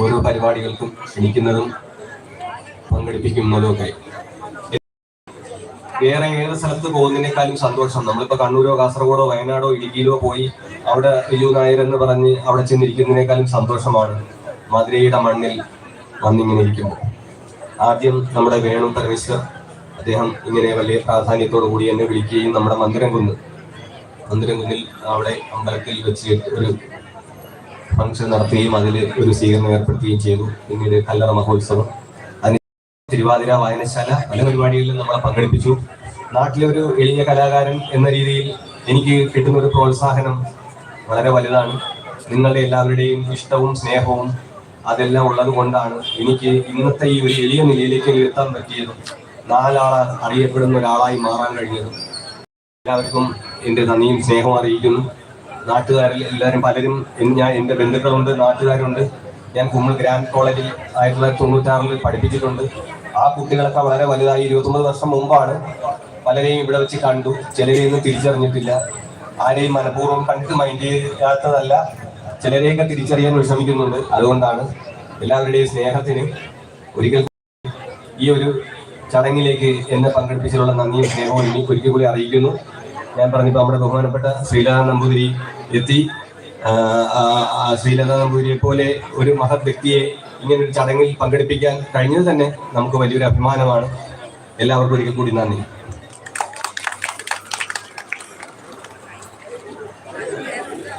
ഓരോ പരിപാടികൾക്കും ക്ഷണിക്കുന്നതും പങ്കെടുപ്പിക്കുന്നതും വേറെ ഏത് സ്ഥലത്ത് പോകുന്നതിനേക്കാളും സന്തോഷം. നമ്മളിപ്പോ കണ്ണൂരോ കാസർഗോഡോ വയനാടോ ഇടുക്കിയിലോ പോയി അവിടെ റിജു നായർ എന്ന് പറഞ്ഞ് അവിടെ ചെന്നിരിക്കുന്നതിനേക്കാളും സന്തോഷമാണ് മധുരയുടെ മണ്ണിൽ വന്നിങ്ങനെ ഇരിക്കുമ്പോൾ. ആദ്യം നമ്മുടെ വേണു പരമേശ്വർ അദ്ദേഹം ഇങ്ങനെ വലിയ പ്രാധാന്യത്തോടു കൂടി എന്നെ വിളിക്കുകയും നമ്മുടെ മന്ദിരം കുന്ന്. മന്ദിരം കുന്നിൽ അവിടെ അമ്പലത്തിൽ വെച്ച് ഒരു ഫംഗ്ഷൻ നടത്തുകയും അതിൽ ഒരു സ്വീകരണം ഏർപ്പെടുത്തുകയും ചെയ്തു. പിന്നീട് കല്ലറ മഹോത്സവം. അതിന് തിരുവാതിര വായനശാല പല പരിപാടികളിലും നമ്മളെ പങ്കെടുപ്പിച്ചു. നാട്ടിലെ ഒരു എളിയ കലാകാരൻ എന്ന രീതിയിൽ എനിക്ക് കിട്ടുന്ന ഒരു പ്രോത്സാഹനം വളരെ വലുതാണ്. നിങ്ങളുടെ എല്ലാവരുടെയും ഇഷ്ടവും സ്നേഹവും അതെല്ലാം ഉള്ളത് കൊണ്ടാണ് എനിക്ക് ഇന്നത്തെ ഈ ഒരു എളിയ നിലയിലേക്ക് ഉയർത്താൻ പറ്റിയതും നാലാളെ അറിയപ്പെടുന്ന ഒരാളായി മാറാൻ കഴിഞ്ഞതും. എല്ലാവർക്കും എന്റെ നന്ദിയും സ്നേഹവും അറിയിക്കുന്നു. നാട്ടുകാരിൽ എല്ലാവരും പലരും ഞാൻ എന്റെ ബന്ധുക്കളുണ്ട് നാട്ടുകാരുണ്ട്. ഞാൻ കുമ്മൾ ഗ്രാൻഡ് കോളേജിൽ ആയിരത്തി തൊള്ളായിരത്തി തൊണ്ണൂറ്റാറിൽ പഠിപ്പിച്ചിട്ടുണ്ട്. ആ കുട്ടികളൊക്കെ വളരെ വലുതായി ഇരുപത്തൊമ്പത് വർഷം മുമ്പാണ് പലരെയും ഇവിടെ വെച്ച് കണ്ടു. ചിലരെയൊന്നും തിരിച്ചറിഞ്ഞിട്ടില്ല. ആരെയും മനഃപൂർവം കണ്ടിട്ട് മൈൻഡ് ചെയ്യാത്തതല്ല. ചിലരെയൊക്കെ തിരിച്ചറിയാൻ വിഷമിക്കുന്നുണ്ട്. അതുകൊണ്ടാണ് എല്ലാവരുടെയും സ്നേഹത്തിന് ഒരിക്കൽ ഈ ഒരു ചടങ്ങിലേക്ക് എന്നെ പങ്കെടുപ്പിച്ചിട്ടുള്ള നന്ദിയും സ്നേഹവും എനിക്ക് ഒരിക്കൽ കൂടി അറിയിക്കുന്നു. ഞാൻ പറഞ്ഞപ്പോൾ നമ്മുടെ ബഹുമാനപ്പെട്ട ശ്രീലത നമ്പൂതിരി എത്തി. ശ്രീലത നമ്പൂതിരിയെ പോലെ ഒരു മഹത് വ്യക്തിയെ ഇങ്ങനെ ഒരു ചടങ്ങിൽ പങ്കെടുപ്പിക്കാൻ കഴിഞ്ഞത് തന്നെ നമുക്ക് വലിയൊരു അഭിമാനമാണ്. എല്ലാവർക്കും ഒരിക്കൽ കൂടി നന്ദി.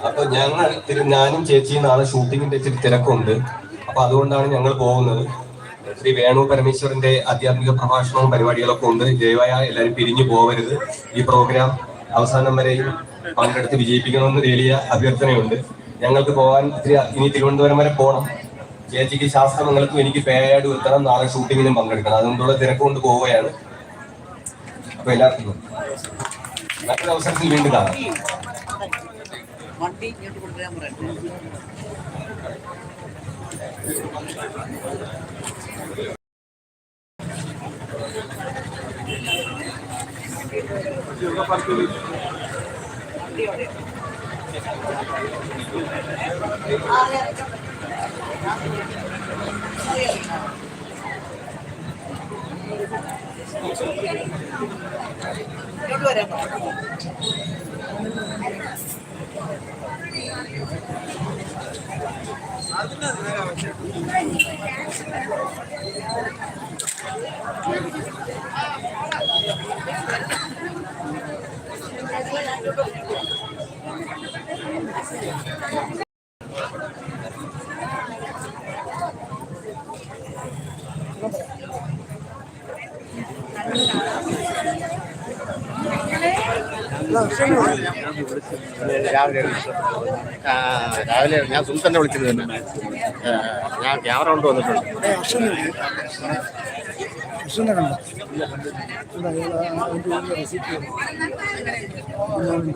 അപ്പൊ ഞങ്ങൾ ഞാനും ചേച്ചിയും നാളെ ഷൂട്ടിങ്ങിന്റെ ഇച്ചിരി തിരക്കുണ്ട്. അപ്പൊ അതുകൊണ്ടാണ് ഞങ്ങൾ പോകുന്നത്. ശ്രീ വേണു പരമേശ്വരന്റെ ആധ്യാത്മിക പ്രഭാഷണവും പരിപാടികളൊക്കെ ഉണ്ട്. ദയവായ എല്ലാവരും പിരിഞ്ഞു പോവരുത്. ഈ പ്രോഗ്രാം അവസാനം വരെയും പങ്കെടുത്ത് വിജയിപ്പിക്കണമെന്ന് വലിയ അഭ്യർത്ഥനയുണ്ട്. ഞങ്ങൾക്ക് പോകാൻ ഇത്തിരി ഇനി തിരുവനന്തപുരം വരെ പോകണം ചേച്ചിക്ക് ശാസ്ത്രമംഗലത്തും എനിക്ക് പേയാട് എത്തണം നാളെ ഷൂട്ടിങ്ങിനും പങ്കെടുക്കണം. അതുകൊണ്ടുള്ള തിരക്ക് കൊണ്ട് പോവുകയാണ്. അപ്പൊ എല്ലാവർക്കും മറ്റൊരു അവസരത്തിൽ വീണ്ടും കാണാം. വണ്ടി ഇങ്ങോട്ട് കൊണ്ടുവരാൻ പറയട്ടെ. ഇങ്ങോട്ട് വരാൻ രാവിലെ രാവിലെ ഞാൻ സുൽത്തന്നെ വിളിച്ചത് തന്നെ ഞാൻ ക്യാമറ കൊണ്ട് വന്നിട്ടുണ്ട്. ಸುಂದರ ಕಣ್ಣ